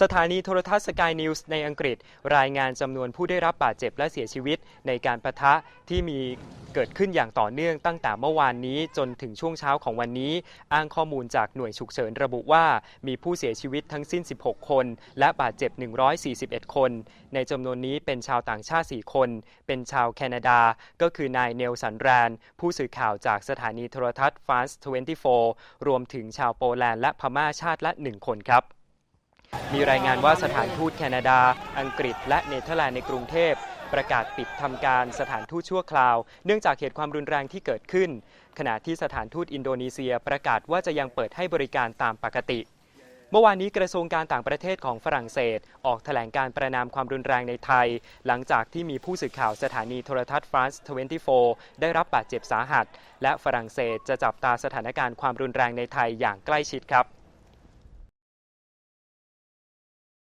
สถานีโทรทัศน์สกายนิวส์ในอังกฤษ รายงานจำนวนผู้ได้รับบาดเจ็บและเสียชีวิต ในการประทะที่มีเกิดขึ้นอย่างต่อเนื่องตั้งแต่เมื่อวานนี้จนถึงช่วงเช้าของวันนี้ อ้างข้อมูลจากหน่วยฉุกเฉินระบุว่ามีผู้เสียชีวิตทั้งสิ้น 16 คน และบาดเจ็บ 141 คน ในจำนวนนี้เป็นชาวต่างชาติ 4 คน เป็นชาวแคนาดา ก็คือนายเนลสันแรน ผู้สื่อข่าวจากสถานีโทรทัศน์ Fast 24 รวมถึงชาวโปแลนด์และพม่าชาติละ 1 คนครับ มีรายงานว่าสถานทูตแคนาดา อังกฤษ และเนเธอร์แลนด์ในกรุงเทพ ประกาศปิดทำการสถานทูตชั่วคราว เนื่องจากเหตุความรุนแรงที่เกิดขึ้น ขณะที่สถานทูตอินโดนีเซียประกาศว่าจะยังเปิดให้บริการตามปกติ เมื่อวานนี้กระทรวงการต่างประเทศของฝรั่งเศส ออกแถลงการประนามความรุนแรงในไทย หลังจากที่มีผู้สื่อข่าวสถานีโทรทัศน์ France 24 ได้รับบาดเจ็บสาหัส และฝรั่งเศสจะจับตาสถานการณ์ความรุนแรงในไทยอย่างใกล้ชิดครับ